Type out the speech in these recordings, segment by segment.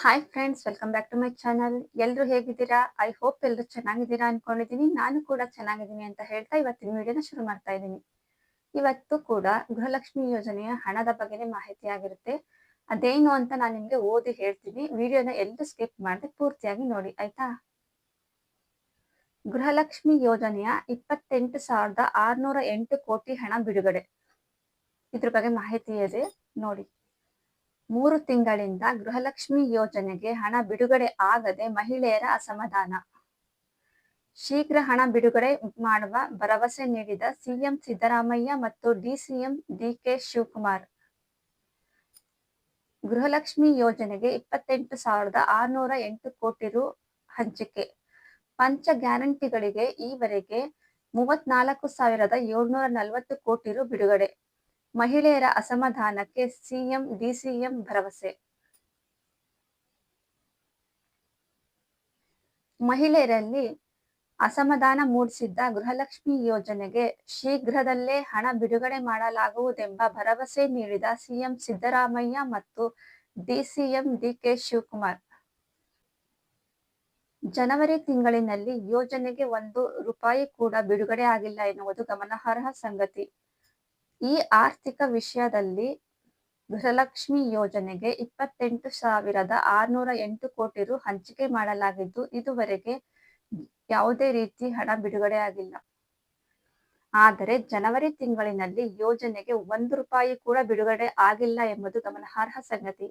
Hi friends welcome back to my channel ಎಲ್ಲರೂ ಹೇಗಿದ್ದೀರಾ? I hope ಎಲ್ಲರೂ ಚೆನ್ನಾಗಿದ್ದೀರಾ ಅನ್ಕೊಂಡಿದ್ದೀನಿ. ನಾನು ಕೂಡ ಚೆನ್ನಾಗಿದ್ದೀನಿ ಅಂತ ಹೇಳ್ತಾ ಇವತ್ತಿನ ವಿಡಿಯೋನ ಶುರು ಮಾಡ್ತಾ ಇದ್ದೀನಿ. ಇವತ್ತು ಕೂಡ ಗೃಹಲಕ್ಷ್ಮಿ ಯೋಜನೆಯ ಹಣದ ಬಗ್ಗೆನೇ ಮಾಹಿತಿ ಆಗಿರುತ್ತೆ. ಅದೇನು ಅಂತ ನಾನು ನಿಮ್ಗೆ ಓದಿ ಹೇಳ್ತೀನಿ. ವಿಡಿಯೋನ ಎಲ್ಲಿ ಸ್ಕಿಪ್ ಮಾಡದೆ ಪೂರ್ತಿಯಾಗಿ ನೋಡಿ, ಆಯ್ತಾ? ಗೃಹಲಕ್ಷ್ಮಿ ಯೋಜನೆಯ ಇಪ್ಪತ್ತೆಂಟು ಸಾವಿರದ ಆರ್ನೂರ ಎಂಟು ಕೋಟಿ ಹಣ ಬಿಡುಗಡೆ. ಇದ್ರ ಬಗ್ಗೆ ಮಾಹಿತಿ ಇದೆ. ನೋಡಿ. ಮೂರು ತಿಂಗಳಿಂದ ಗೃಹಲಕ್ಷ್ಮಿ ಯೋಜನೆಗೆ ಹಣ ಬಿಡುಗಡೆ ಆಗದೆ ಮಹಿಳೆಯರ ಅಸಮಾಧಾನ. ಶೀಘ್ರ ಹಣ ಬಿಡುಗಡೆ ಮಾಡುವ ಭರವಸೆ ನೀಡಿದ ಸಿಎಂ ಸಿದ್ದರಾಮಯ್ಯ ಮತ್ತು ಡಿಸಿಎಂ ಡಿಕೆ ಶಿವಕುಮಾರ್. ಗೃಹಲಕ್ಷ್ಮಿ ಯೋಜನೆಗೆ ಇಪ್ಪತ್ತೆಂಟು ಸಾವಿರದ ಆರುನೂರ ಎಂಟು ಕೋಟಿ ರು ಹಂಚಿಕೆ. ಪಂಚ ಗ್ಯಾರಂಟಿಗಳಿಗೆ ಈವರೆಗೆ ಮೂವತ್ನಾಲ್ಕು ಸಾವಿರದ ಏಳ್ನೂರ ನಲವತ್ತು ಕೋಟಿ ರು ಬಿಡುಗಡೆ. ಮಹಿಳೆಯರ ಅಸಮಾಧಾನಕ್ಕೆ ಸಿಎಂ, ಡಿಸಿಎಂ ಭರವಸೆ. ಮಹಿಳೆಯರಲ್ಲಿ ಅಸಮಾಧಾನ ಮೂಡಿಸಿದ್ದ ಗೃಹಲಕ್ಷ್ಮಿ ಯೋಜನೆಗೆ ಶೀಘ್ರದಲ್ಲೇ ಹಣ ಬಿಡುಗಡೆ ಮಾಡಲಾಗುವುದೆಂಬ ಭರವಸೆ ನೀಡಿದ ಸಿಎಂ ಸಿದ್ದರಾಮಯ್ಯ ಮತ್ತು ಡಿಸಿಎಂ ಡಿಕೆ ಶಿವಕುಮಾರ್. ಜನವರಿ ತಿಂಗಳಿನಲ್ಲಿ ಯೋಜನೆಗೆ ಒಂದು ರೂಪಾಯಿ ಕೂಡ ಬಿಡುಗಡೆ ಆಗಿಲ್ಲ ಎನ್ನುವುದು ಗಮನಾರ್ಹ ಸಂಗತಿ. ಈ ಆರ್ಥಿಕ ವಿಷಯದಲ್ಲಿ ಗೃಹಲಕ್ಷ್ಮಿ ಯೋಜನೆಗೆ ಇಪ್ಪತ್ತೆಂಟು ಸಾವಿರದ ಆರ್ನೂರ ಎಂಟು ಕೋಟಿ ರು ಹಂಚಿಕೆ ಮಾಡಲಾಗಿದ್ದು, ಇದುವರೆಗೆ ಯಾವುದೇ ರೀತಿ ಹಣ ಬಿಡುಗಡೆ ಆಗಿಲ್ಲ. ಆದರೆ, ಜನವರಿ ತಿಂಗಳಿನಲ್ಲಿ ಯೋಜನೆಗೆ ಒಂದು ರೂಪಾಯಿ ಕೂಡ ಬಿಡುಗಡೆ ಆಗಿಲ್ಲ ಎಂಬುದು ಗಮನಾರ್ಹ ಸಂಗತಿ.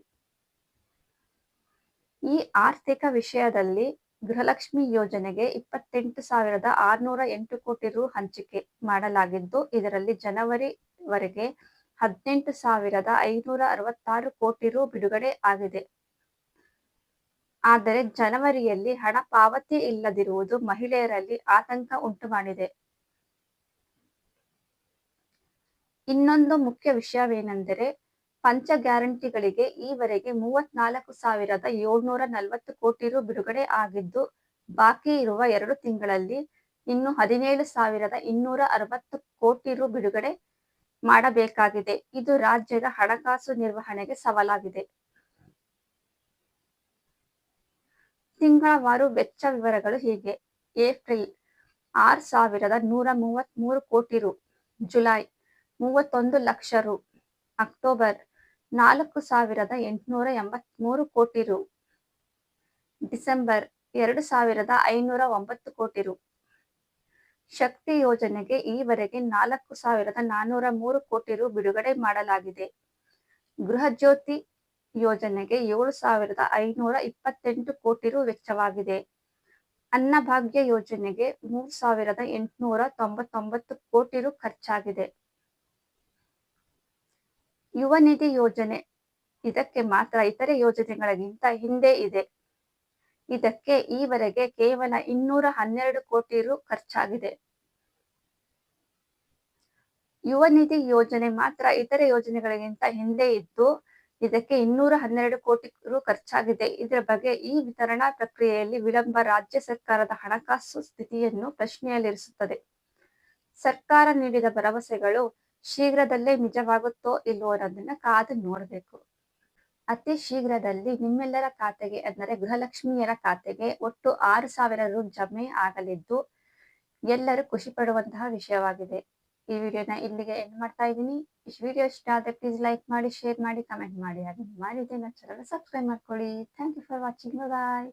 ಈ ಆರ್ಥಿಕ ವಿಷಯದಲ್ಲಿ ಗೃಹಲಕ್ಷ್ಮಿ ಯೋಜನೆಗೆ ಇಪ್ಪತ್ತೆಂಟು ಸಾವಿರದ ಆರ್ನೂರ ಎಂಟು ಕೋಟಿ ರು ಹಂಚಿಕೆ ಮಾಡಲಾಗಿದ್ದು, ಇದರಲ್ಲಿ ಜನವರಿ ವರೆಗೆ ಹದಿನೆಂಟು ಸಾವಿರದ ಐನೂರ ಅರವತ್ತಾರು ಕೋಟಿ ರು ಬಿಡುಗಡೆ ಆಗಿದೆ. ಆದರೆ ಜನವರಿಯಲ್ಲಿ ಹಣ ಪಾವತಿ ಇಲ್ಲದಿರುವುದು ಮಹಿಳೆಯರಲ್ಲಿ ಆತಂಕ ಉಂಟು ಮಾಡಿದೆ ಇನ್ನೊಂದು ಮುಖ್ಯ ವಿಷಯವೇನೆಂದರೆ ಪಂಚ ಗ್ಯಾರಂಟಿಗಳಿಗೆ ಈವರೆಗೆ ಮೂವತ್ನಾಲ್ಕು ಸಾವಿರದ ಏಳ್ನೂರ ನಲವತ್ತು ಕೋಟಿ ರು ಬಿಡುಗಡೆ ಆಗಿದ್ದು, ಬಾಕಿ ಇರುವ ಎರಡು ತಿಂಗಳಲ್ಲಿ ಇನ್ನು ಹದಿನೇಳು ಸಾವಿರದ ಇನ್ನೂರ ಅರವತ್ತು ಕೋಟಿ ರು ಬಿಡುಗಡೆ ಮಾಡಬೇಕಾಗಿದೆ. ಇದು ರಾಜ್ಯದ ಹಣಕಾಸು ನಿರ್ವಹಣೆಗೆ ಸವಾಲಾಗಿದೆ. ತಿಂಗಳವಾರು ವೆಚ್ಚ ವಿವರಗಳು ಹೀಗೆ. ಏಪ್ರಿಲ್ ಆರ್ ಸಾವಿರದ ನೂರ ಮೂವತ್ತ್ ಮೂರು ಕೋಟಿ ರು. ಜುಲೈ ಮೂವತ್ತೊಂದು ಲಕ್ಷ ರು. ಅಕ್ಟೋಬರ್ ನಾಲ್ಕು ಸಾವಿರದ ಎಂಟುನೂರ ಎಂಬತ್ತ್ ಮೂರು ಕೋಟಿ ರು. ಡಿಸೆಂಬರ್ ಎರಡು ಸಾವಿರದ ಐನೂರ ಒಂಬತ್ತು ಕೋಟಿ ರು. ಶಕ್ತಿ ಯೋಜನೆಗೆ ಈವರೆಗೆ ನಾಲ್ಕು ಸಾವಿರದ ನಾನ್ನೂರ ಮೂರು ಕೋಟಿ ರು ಬಿಡುಗಡೆ ಮಾಡಲಾಗಿದೆ. ಗೃಹಜ್ಯೋತಿ ಯೋಜನೆಗೆ ಏಳು ಸಾವಿರದ ಐನೂರ ಇಪ್ಪತ್ತೆಂಟು ಕೋಟಿ ರು ವೆಚ್ಚವಾಗಿದೆ. ಅನ್ನಭಾಗ್ಯ ಯೋಜನೆಗೆ ಮೂರು ಸಾವಿರದ ಎಂಟುನೂರ ತೊಂಬತ್ತೊಂಬತ್ತು ಕೋಟಿ ರು ಖರ್ಚಾಗಿದೆ. ಯುವ ನಿಧಿ ಯೋಜನೆ ಇದಕ್ಕೆ ಮಾತ್ರ ಇತರೆ ಯೋಜನೆಗಳಿಗಿಂತ ಹಿಂದೆ ಇದೆ. ಇದಕ್ಕೆ ಈವರೆಗೆ ಕೇವಲ ಇನ್ನೂರ ಹನ್ನೆರಡು ಕೋಟಿ ರು ಖರ್ಚಾಗಿದೆ. ಯುವ ನಿಧಿ ಯೋಜನೆ ಮಾತ್ರ ಇತರೆ ಯೋಜನೆಗಳಿಗಿಂತ ಹಿಂದೆ ಇದ್ದು, ಇದಕ್ಕೆ ಇನ್ನೂರ ಹನ್ನೆರಡು ಕೋಟಿ ರು ಖರ್ಚಾಗಿದೆ. ಇದರ ಬಗ್ಗೆ ಈ ವಿತರಣಾ ಪ್ರಕ್ರಿಯೆಯಲ್ಲಿ ವಿಳಂಬ ರಾಜ್ಯ ಸರ್ಕಾರದ ಹಣಕಾಸು ಸ್ಥಿತಿಯನ್ನು ಪ್ರಶ್ನೆಯಲ್ಲಿರಿಸುತ್ತದೆ. ಸರ್ಕಾರ ನೀಡಿದ ಭರವಸೆಗಳು ಶೀಘ್ರದಲ್ಲೇ ನಿಜವಾಗುತ್ತೋ ಇಲ್ವೋ ಅನ್ನೋದನ್ನ ಕಾದು ನೋಡಬೇಕು. ಅತಿ ಶೀಘ್ರದಲ್ಲಿ ನಿಮ್ಮೆಲ್ಲರ ಖಾತೆಗೆ ಅಂದರೆ ಗೃಹಲಕ್ಷ್ಮಿಯರ ಖಾತೆಗೆ ಒಟ್ಟು ಆರು ಸಾವಿರ ರು ಜಮೆ ಆಗಲಿದ್ದು ಎಲ್ಲರೂ ಖುಷಿ ಪಡುವಂತಹ ವಿಷಯವಾಗಿದೆ. ಈ ವಿಡಿಯೋನ ಇಲ್ಲಿಗೆ ಎಂಡ್ ಮಾಡ್ತಾ ಇದ್ದೀನಿ. ಈ ವಿಡಿಯೋ ಇಷ್ಟ ಆದರೆ ಪ್ಲೀಸ್ ಲೈಕ್ ಮಾಡಿ ಶೇರ್ ಮಾಡಿ ಕಮೆಂಟ್ ಮಾಡಿ ಹಾಗೆ ಮಾಡಿದ್ದೇನೆ ಚಾನಲ್ ಸಬ್ಸ್ಕ್ರೈಬ್ ಮಾಡ್ಕೊಳ್ಳಿ. Thank you for watching bye